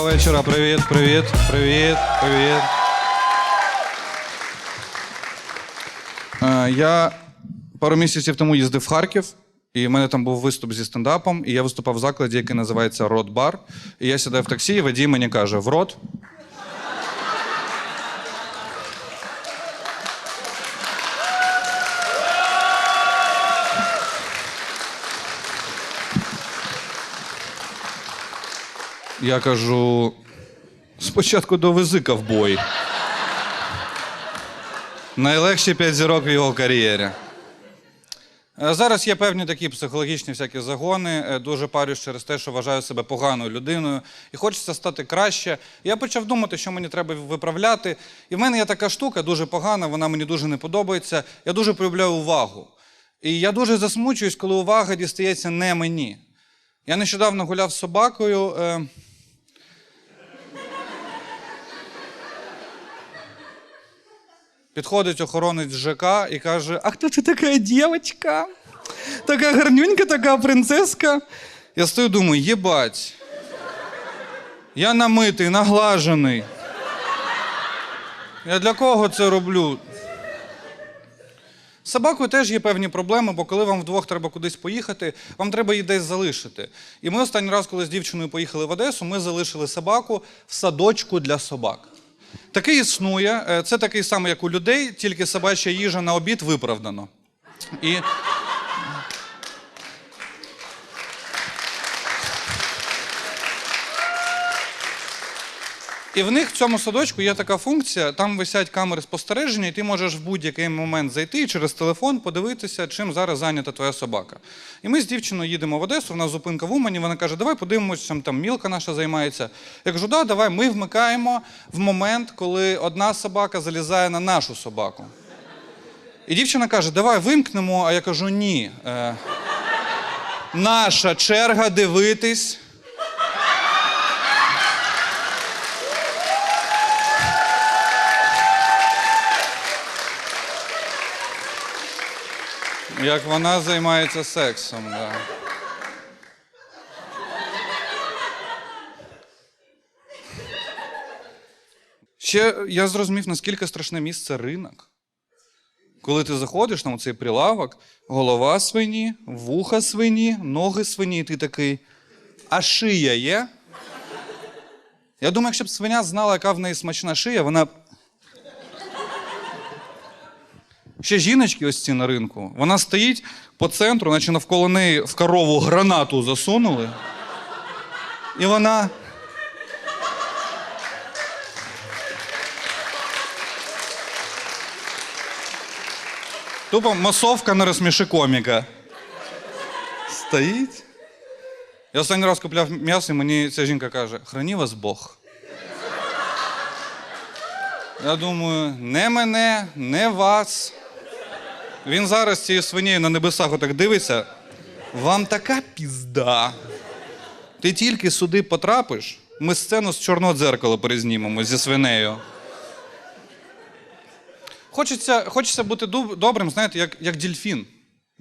Доброго вечора. Привіт, привіт, привіт, привіт. Е, я пару місяців тому їздив в Харків, і в мене там був виступ зі стендапом, і я виступав в закладі, який називається Рот Бар. І я сідаю в таксі, і водій мені каже: в рот. Я кажу: спочатку довези ковбой. Найлегші п'ять зірок в його кар'єрі. Е, Зараз є певні такі психологічні всякі загони. Е, Дуже парюсь через те, що вважаю себе поганою людиною і хочеться стати краще. Я почав думати, що мені треба виправляти. І в мене є така штука дуже погана, вона мені дуже не подобається. Я дуже полюбляю увагу. І я дуже засмучуюсь, коли увага дістається не мені. Я нещодавно гуляв з собакою. Підходить охоронець ЖК і каже: А хто це така дівчинка? Така гарнюнька, така принцеска. Я стою, думаю, єбать. Я намитий, наглажений. Я для кого це роблю? З собакою теж є певні проблеми, бо коли вам вдвох треба кудись поїхати, вам треба її десь залишити. І ми останній раз, коли з дівчиною поїхали в Одесу, ми залишили собаку в садочку для собак. Такий існує. Е, Це такий самий, як у людей, тільки собача їжа на обід виправдано. І... І в них в цьому садочку є така функція, там висять камери спостереження, і ти можеш в будь-який момент зайти і через телефон подивитися, чим зараз зайнята твоя собака. І ми з дівчиною їдемо в Одесу, в нас зупинка в Умані, вона каже, давай подивимося, чим там мілка наша займається. Я кажу, да, давай, ми вмикаємо в момент, коли одна собака залізає на нашу собаку. І дівчина каже, давай вимкнемо, а я кажу, ні. Е, наша черга дивитись. Як вона займається сексом, да. Ще я зрозумів, наскільки страшне місце ринок. Коли ти заходиш на цей прилавок, голова свині, вуха свині, ноги свині, і ти такий. А шия є? Я думаю, якщо б свиня знала, яка в неї смачна шия, вона б Ще жіночки ось ці на ринку. Вона стоїть по центру, наче навколо неї в корову гранату засунули. І вона. Тупо масовка на розсміши коміка. Стоїть. Я останній раз купляв м'ясо, і мені ця жінка каже: храні вас Бог. Я думаю, не мене, не вас. Він зараз цією свинею на небесах отак дивиться. Вам така пізда. Ти тільки сюди потрапиш, ми сцену з чорного дзеркала перезнімемо зі свинею. Хочеться, хочеться бути добрим, знаєте, як, як дельфін.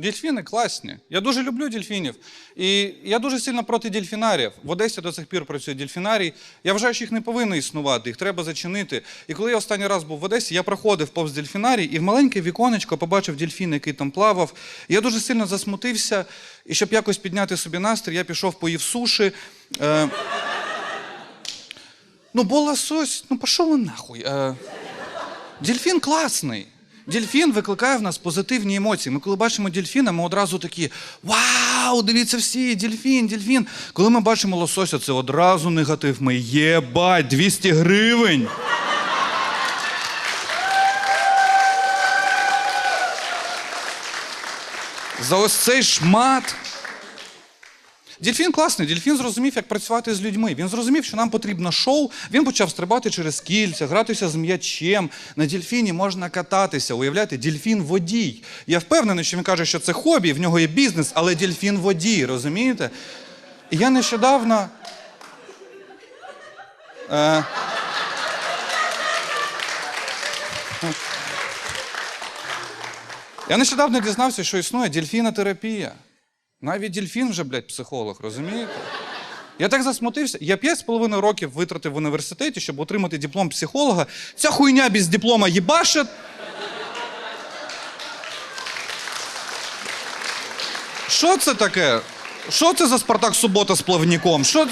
Дельфіни класні. Я дуже люблю дельфінів. І я дуже сильно проти дельфінарів. В Одесі до сих пір працює дельфінарій. Я вважаю, що їх не повинно існувати, їх треба зачинити. І коли я останній раз був в Одесі, я проходив повз дельфінарій і в маленьке віконечко побачив дельфін, який там плавав. І я дуже сильно засмутився. І щоб якось підняти собі настрій, я пішов поїв суші. Е... Ну, бо лосось, ну пішов нахуй. Е... Дельфін класний. Дельфін викликає в нас позитивні емоції. Ми коли бачимо дельфіна, ми одразу такі: Вау! Дивіться всі, дельфін, дельфін. Коли ми бачимо лосося, це одразу негатив. Ми єбать, 200 гривень. За ось цей шмат. Дельфін класний, дельфін зрозумів, як працювати з людьми. Він зрозумів, що нам потрібно шоу. Він почав стрибати через кільця, гратися з м'ячем. На дельфіні можна кататися. Уявляєте, дельфін водій. Я впевнений, що він каже, що це хобі, в нього є бізнес, але дельфін водій, розумієте? І я нещодавно. Е... Я нещодавно дізнався, що існує дельфінотерапія. Навіть дельфін вже, блядь, психолог, розумієте? Я так засмутився. Я 5,5 років витратив в університеті, щоб отримати диплом психолога. Ця хуйня без диплома їбашить. Що це таке? Що це за Спартак субота з плавником? Що...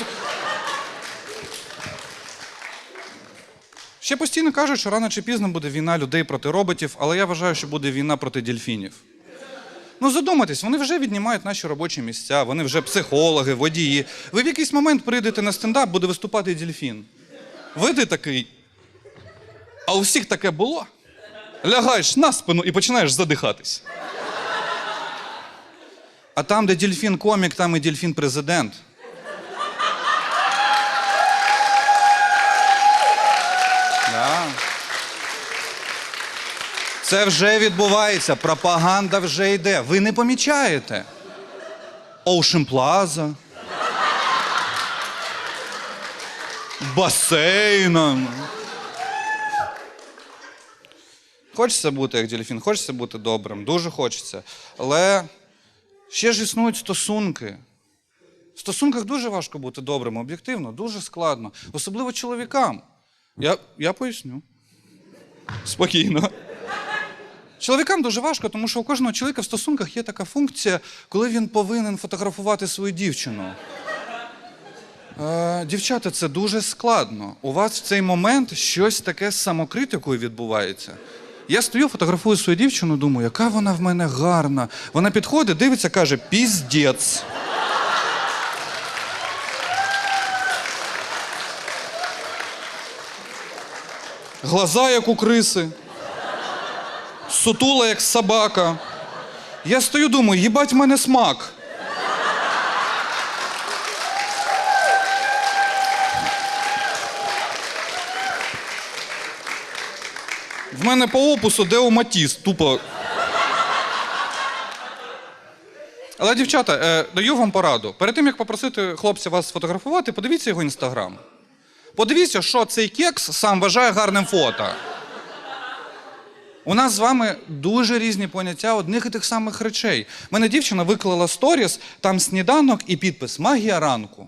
Ще постійно кажуть, що рано чи пізно буде війна людей проти роботів, але я вважаю, що буде війна проти дельфінів. Ну задумайтесь, вони вже віднімають наші робочі місця, вони вже психологи, водії. Ви в якийсь момент прийдете на стендап, буде виступати дельфін. Ви ти такий. А у всіх таке було. Лягаєш на спину і починаєш задихатись. А там, де дельфін комік, там і дельфін президент. Да. Це вже відбувається, пропаганда вже йде. Ви не помічаєте. Ocean Plaza. Басейном. Хочеться бути як дельфін, хочеться бути добрим, дуже хочеться. Але ще ж існують стосунки. В стосунках дуже важко бути добрим, об'єктивно, дуже складно. Особливо чоловікам. Я, я поясню. Спокійно. Чоловікам дуже важко, тому що у кожного чоловіка в стосунках є така функція, коли він повинен фотографувати свою дівчину. Е, дівчата, це дуже складно. У вас в цей момент щось таке з самокритикою відбувається. Я стою, фотографую свою дівчину, думаю, яка вона в мене гарна. Вона підходить, дивиться, каже, піздець. Глаза, як у криси. Сутула, як собака. Я стою, думаю, їбать в мене смак. В мене по опусу Део Матіс, тупо. Але, дівчата, е, даю вам пораду. Перед тим, як попросити хлопця вас сфотографувати, подивіться його інстаграм. Подивіться, що цей кекс сам вважає гарним фото. У нас з вами дуже різні поняття одних і тих самих речей. Мене дівчина виклала сторіс, там сніданок і підпис Магія ранку.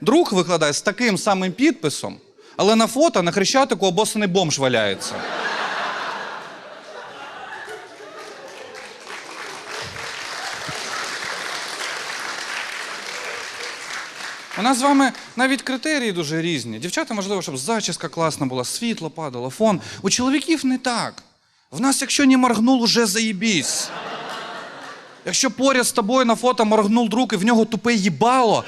Друг викладає з таким самим підписом, але на фото на хрещатику обосаний бомж валяється. У нас з вами навіть критерії дуже різні. Дівчата, можливо, щоб зачіска класна була, світло падало, фон. У чоловіків не так. В нас, якщо не моргнув, уже заєбісь. Якщо поряд з тобою на фото моргнув друг і в нього тупе їбало.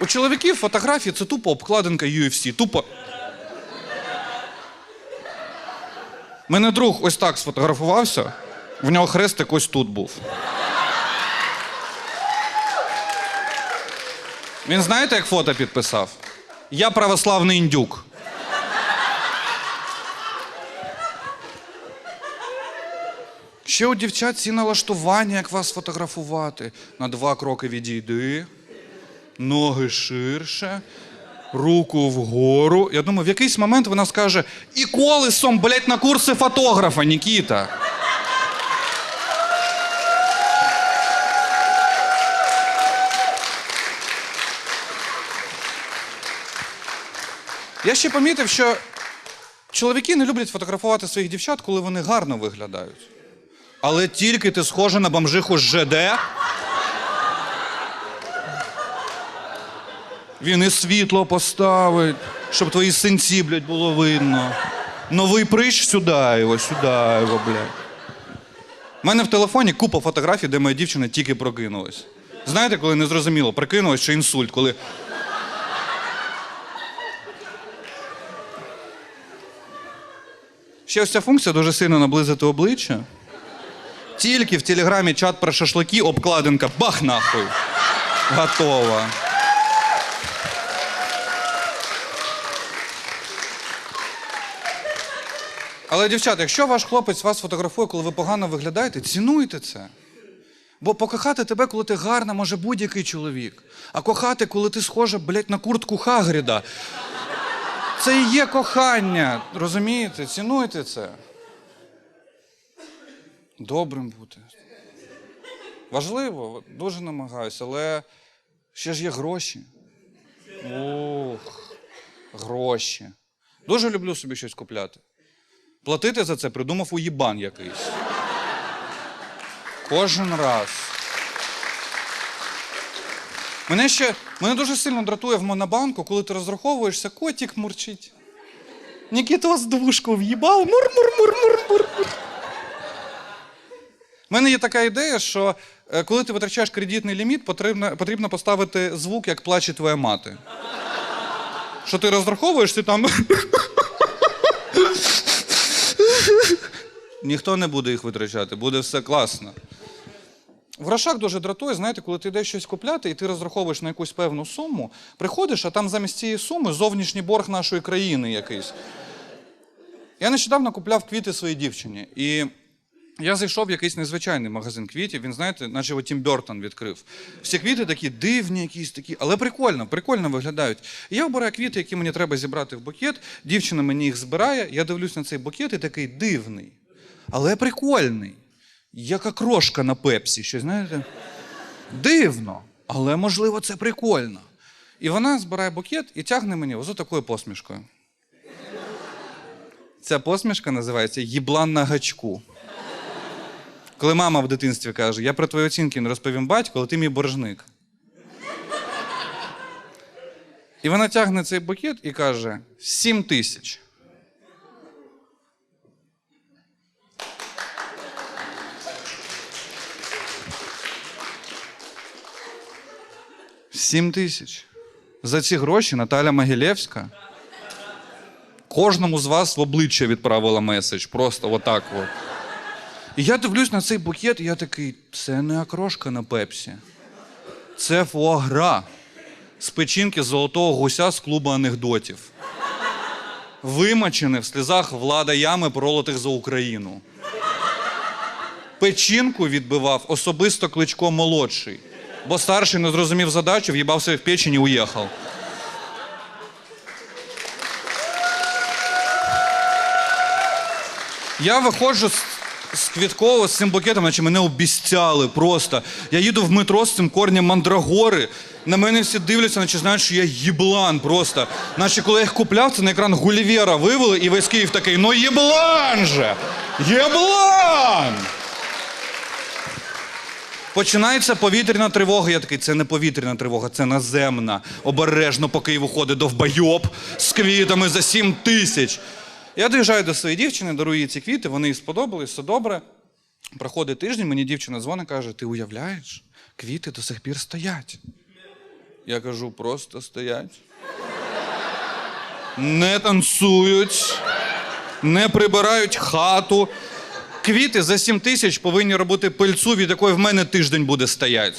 У чоловіків фотографії це тупо обкладинка UFC. Тупо. Мене друг ось так сфотографувався, в нього хрестик ось тут був. Він знаєте, як фото підписав? Я православний індюк. Ще у дівчат ці налаштування, як вас фотографувати. На два кроки відійди, ноги ширше, руку вгору. Я думаю, в якийсь момент вона скаже: і колесом, блядь, на курси фотографа, Нікіта. Я ще помітив, що чоловіки не люблять фотографувати своїх дівчат, коли вони гарно виглядають. Але тільки ти схожа на бомжиху з ЖД. Він і світло поставить, щоб твої синці, блядь, було видно. Новий прищ сюди його, сюди його, блядь. У мене в телефоні купа фотографій, де моя дівчина тільки прокинулась. Знаєте, коли не зрозуміло, прикинулась чи інсульт, коли. Ще ось ця функція дуже сильно наблизити обличчя. Тільки в телеграмі чат про шашлики, обкладинка, бах нахуй. Готова. Але, дівчата, якщо ваш хлопець вас фотографує, коли ви погано виглядаєте, цінуйте це. Бо покохати тебе, коли ти гарна, може будь-який чоловік. А кохати, коли ти схожа, блядь, на куртку Хагріда. Це і є кохання. Розумієте? Цінуйте це. Добрим бути. Важливо, дуже намагаюся, але ще ж є гроші. Ух, гроші. Дуже люблю собі щось купляти. Платити за це придумав уїбан якийсь. Кожен раз. Мене ще мене дуже сильно дратує в монобанку, коли ти розраховуєшся, котик мурчить. Нікіта вас двушку в'їбав. Мур-мур-мур-мур-мур. У мене є така ідея, що е, коли ти витрачаєш кредитний ліміт, потрібно, потрібно поставити звук, як плаче твоя мати. Що ти розраховуєш, ти там. Ніхто не буде їх витрачати, буде все класно. В грошах дуже дратує, знаєте, коли ти йдеш щось купляти і ти розраховуєш на якусь певну суму, приходиш, а там замість цієї суми зовнішній борг нашої країни якийсь. Я нещодавно купляв квіти своїй дівчині. І я зайшов в якийсь незвичайний магазин квітів. Він, знаєте, наче Тім Бертон відкрив. Всі квіти такі дивні, якісь такі, але прикольно, прикольно виглядають. І я обираю квіти, які мені треба зібрати в букет. Дівчина мені їх збирає. Я дивлюсь на цей букет і такий дивний, але прикольний. Яка крошка на пепсі, щось знаєте? Дивно, але можливо це прикольно. І вона збирає букет і тягне мені ось такою посмішкою. Ця посмішка називається їблан на гачку. Коли мама в дитинстві каже, я про твої оцінки не розповім батьку, але ти мій боржник. І вона тягне цей букет і каже: сім тисяч. Сім тисяч. За ці гроші Наталя Могилєвська кожному з вас в обличчя відправила меседж. Просто отак. От. І я дивлюсь на цей букет, і я такий: це не окрошка на пепсі. Це фуагра з печінки золотого гуся з клубу анекдотів. Вимачене в сльозах влада ями, пролотих за Україну. Печінку відбивав особисто кличко молодший, бо старший не зрозумів задачу, в'їбався в печень і уїхав. Я виходжу з, з квіткового з цим букетом, наче мене обіцяли просто. Я їду в метро з цим корнем мандрагори. На мене всі дивляться, наче знають, що я їблан просто. Наче коли я їх купляв, це на екран Гулівера вивели, і весь Київ такий: ну єблан же! Єблан! Починається повітряна тривога. Я такий, це не повітряна тривога, це наземна. Обережно по Києву ходить довбойоб з квітами за сім тисяч. Я доїжджаю до своєї дівчини, дарую їй ці квіти, вони їй сподобались, все добре. Проходить тиждень, мені дівчина дзвонить, каже: ти уявляєш, квіти до сих пір стоять. Я кажу, просто стоять. Не танцюють, не прибирають хату. Квіти за 7 тисяч повинні робити пильцу, від якої в мене тиждень буде стояти.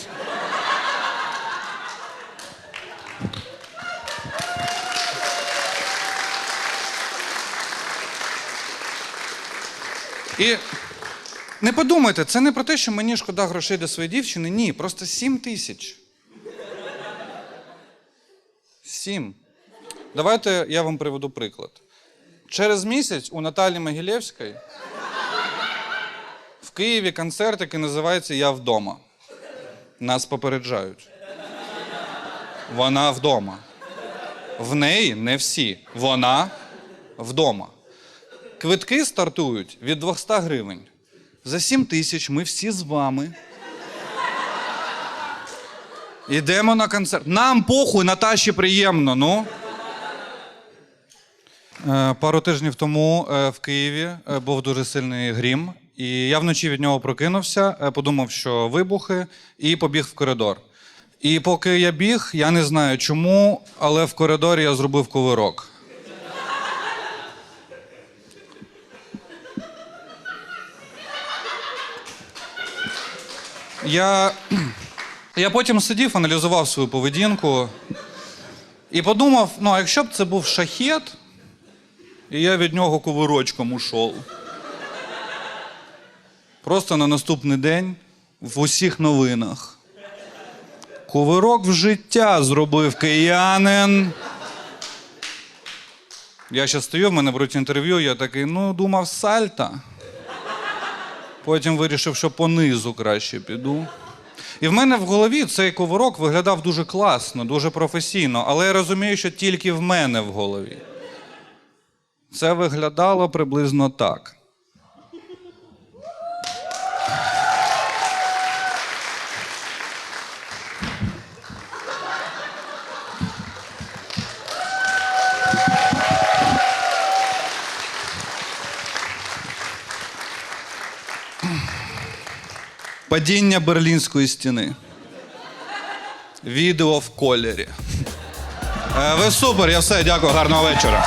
І не подумайте, це не про те, що мені шкода грошей до своєї дівчини. Ні, просто 7 тисяч. Сім. Давайте я вам приведу приклад. Через місяць у Наталі Могилєвської Києві концерт, який називається Я вдома. Нас попереджають. Вона вдома. В неї не всі. Вона вдома. Квитки стартують від 200 гривень. За 7 тисяч ми всі з вами. Йдемо на концерт. Нам похуй, Наташі приємно, ну. Е, Пару тижнів тому е, в Києві е, був дуже сильний грім, і я вночі від нього прокинувся, е, подумав, що вибухи, і побіг в коридор. І поки я біг, я не знаю чому, але в коридорі я зробив ковирок. Я, я потім сидів, аналізував свою поведінку і подумав: ну, а якщо б це був шахет, і я від нього ковирочком ушов. Просто на наступний день в усіх новинах. Кувирок в життя зробив киянин. Я ще стою, в мене беруть інтерв'ю, я такий, ну, думав, сальта. Потім вирішив, що понизу краще піду. І в мене в голові цей кувирок виглядав дуже класно, дуже професійно, але я розумію, що тільки в мене в голові. Це виглядало приблизно так. Падіння берлінської стіни. Відео в кольорі. Е, ви супер, я все. Дякую, гарного вечора.